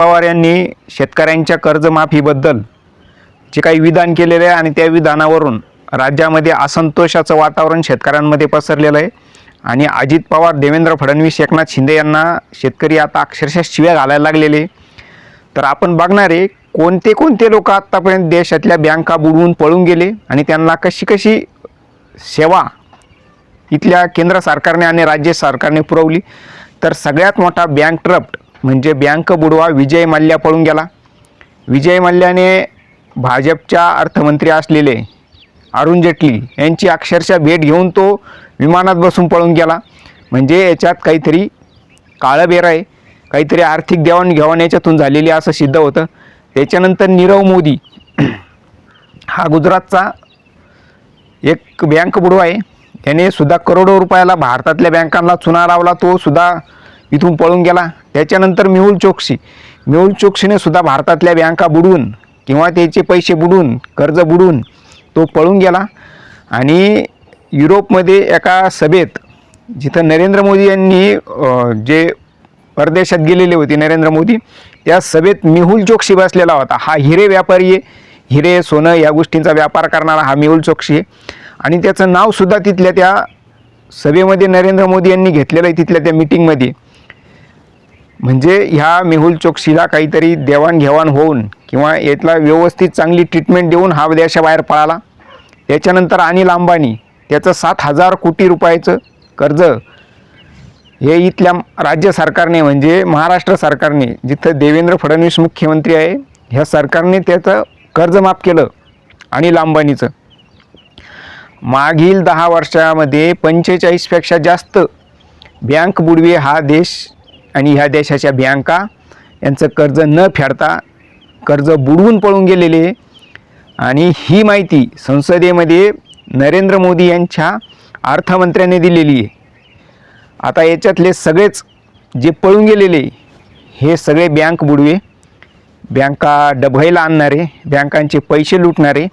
पवार यांनी शेतकऱ्यांच्या कर्जमाफीबद्दल जे काही विधान केलेले आहे आणि त्या विधानावरून राज्यामध्ये असंतोषाचं वातावरण शेतकऱ्यांमध्ये पसरलेलं आहे. आणि अजित पवार देवेंद्र फडणवीस एकनाथ शिंदे यांना शेतकरी आता अक्षरशः शिव्या घालायला लागलेले तर आपण बघणार आहे कोणते कोणते लोक आत्तापर्यंत देशातल्या बँका बुडवून पळून गेले आणि त्यांना कशी कशी सेवा इथल्या केंद्र सरकारने आणि राज्य सरकारने पुरवली. तर सगळ्यात मोठा बँक ट्रप्ट म्हणजे बँक बुडवा विजय मल्ल्या पळून गेला. विजय मल्ल्याने भाजपच्या अर्थमंत्री असलेले अरुण जेटली यांची अक्षरशः भेट घेऊन तो विमानात बसून पळून गेला. म्हणजे याच्यात काहीतरी काळबेर आहे. काहीतरी आर्थिक देवाणघेवाण याच्यातून झालेली असं सिद्ध होतं. त्याच्यानंतर नीरव मोदी हा गुजरातचा एक बँक बुडवा आहे. त्याने सुद्धा करोडो रुपयाला भारतातल्या बँकांना चुना लावला. तो सुद्धा इथून पळून गेला. त्याच्यानंतर मेहुल चोक्सी. मेहुल चोक्सीने सुद्धा भारतातल्या बँका बुडवून किंवा त्याचे पैसे बुडून कर्ज बुडून तो पळून गेला. आणि युरोपमध्ये एका सभेत जिथं नरेंद्र मोदी यांनी जे परदेशात गेलेले होते नरेंद्र मोदी त्या सभेत मेहुल चोक्सी बसलेला होता. हा हिरे व्यापारी आहे. हिरे सोनं या गोष्टींचा व्यापार करणारा हा मेहुल चोक्सी आहे. आणि त्याचं नावसुद्धा तिथल्या त्या सभेमध्ये नरेंद्र मोदी यांनी घेतलेलं आहे तिथल्या त्या मिटिंगमध्ये म्हणजे ह्या मेहुल चोक्सीला काहीतरी देवाणघेवाण होऊन किंवा यातला व्यवस्थित चांगली ट्रीटमेंट देऊन हा देशाबाहेर पळाला. त्याच्यानंतर अनिल अंबानी त्याचं सात हजार कोटी रुपयाचं कर्ज हे इथल्या राज्य सरकारने म्हणजे महाराष्ट्र सरकारने जिथं देवेंद्र फडणवीस मुख्यमंत्री आहे ह्या सरकारने त्याचं कर्ज माफ केलं अनिल अंबानीचं. मागील दहा वर्षामध्ये पंचेचाळीसपेक्षा जास्त बँक बुडवे हा देश आणि ह्या देशाच्या बँका यांचं कर्ज न फेडता कर्ज बुडवून पळून गेलेले. आहे. आणि ही माहिती संसदेमध्ये नरेंद्र मोदी यांच्या अर्थमंत्र्याने दिलेली आहे. आता याच्यातले सगळेच जे पळून गेलेले हे सगळे बँक बुडवे. बँका डबघाईला आणणारे बँकांचे पैसे लुटणारे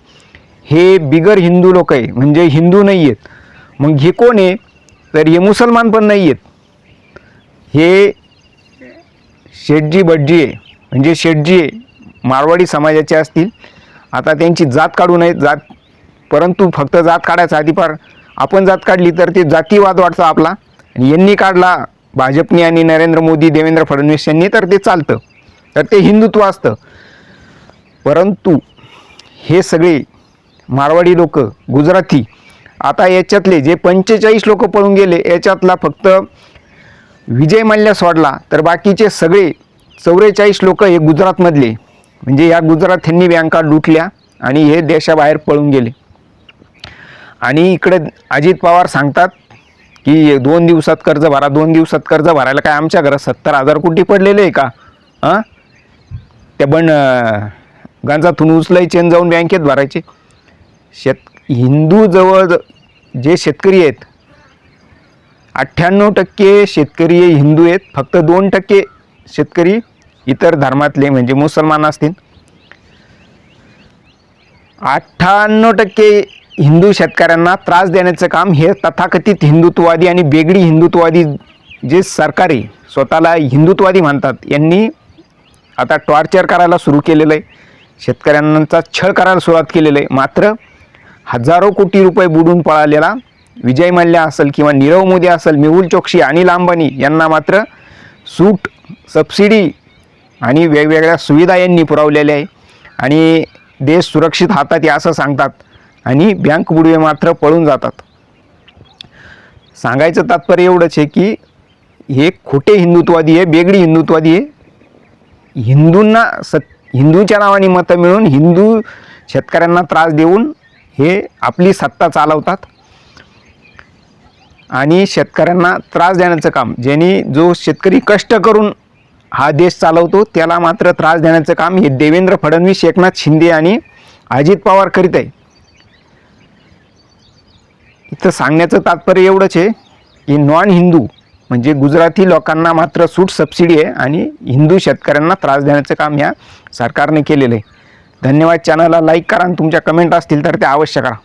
हे बिगर हिंदू लोक आहे म्हणजे हिंदू नाही आहेत. मग हे कोण आहे? तर हे मुसलमान पण नाही आहेत. हे शेटजी भटजी आहे. म्हणजे शेटजी आहे. मारवाडी समाजाचे असतील. आता त्यांची जात काढू नये. जात परंतु फक्त जात काढायचा आधी आपण जात काढली तर ते जातीवाद वाटतं आपला. यांनी काढला भाजपने आणि नरेंद्र मोदी देवेंद्र फडणवीस यांनी तर ते चालतं. तर ते हिंदुत्व असतं. परंतु हे सगळे मारवाडी लोक गुजराती आता याच्यातले जे पंचेचाळीस लोक पळून गेले याच्यातला फक्त विजय मल्ल्या सोडला तर बाकीचे सगळे चौवेचाळीस लोक हे गुजरातमधले. म्हणजे या गुजरात ह्यांनी बँका लुटल्या आणि हे देशाबाहेर पळून गेले. आणि इकडे अजित पवार सांगतात की दोन दिवसात कर्ज भरा दोन दिवसात कर्ज भरायला काय आमच्या घरात सत्तर हजार कोटी पडलेले आहे का? हां त्या पण गांजातून उचलायचे आणि जाऊन बँकेत भरायचे. शेत हिंदूजवळ जे शेतकरी आहेत अठ्ठ्याण्णव टक्के शेतकरी हिंदू आहेत फक्त दोन टक्के शेतकरी इतर धर्मातले म्हणजे मुसलमान असतील. अठ्ठ्याण्णव टक्के हिंदू शेतकऱ्यांना त्रास देण्याचं काम हे तथाकथित हिंदुत्ववादी आणि बेगडी हिंदुत्ववादी जे सरकारी स्वतःला हिंदुत्ववादी म्हणतात यांनी आता टॉर्चर करायला सुरू केलेलं आहे. शेतकऱ्यांचा छळ करायला सुरुवात केलेलं आहे. मात्र हजारो कोटी रुपये बुडून पळालेला विजय मल्ल्या असेल किंवा नीरव मोदी असेल मेहुल चोक्सी अनिल अंबानी यांना मात्र सूट सबसिडी आणि वेगवेगळ्या सुविधा यांनी पुरवलेल्या आहे. आणि देश सुरक्षित हातात या असं सांगतात. आणि बँक बुडवे मात्र पळून जातात. सांगायचं तात्पर्य एवढंच आहे की हे खोटे हिंदुत्ववादी आहे बेगडी हिंदुत्ववादी आहे. हिंदूंना सत हिंदूच्या नावाने मतं मिळून हिंदू शेतकऱ्यांना त्रास देऊन हे आपली सत्ता चालवतात. आणि शेतकऱ्यांना त्रास देण्याचं काम ज्यांनी जो शेतकरी कष्ट करून हा देश चालवतो त्याला मात्र त्रास देण्याचं काम हे देवेंद्र फडणवीस एकनाथ शिंदे आणि अजित पवार करीत आहे. इथं सांगण्याचं तात्पर्य एवढंच आहे की नॉन हिंदू म्हणजे गुजराती लोकांना मात्र सूट सबसिडी आहे आणि हिंदू शेतकऱ्यांना त्रास देण्याचं काम या सरकारने केलेलं आहे. धन्यवाद चॅनलला लाईक करा आणि तुमच्या कमेंट असतील तर ते अवश्य करा.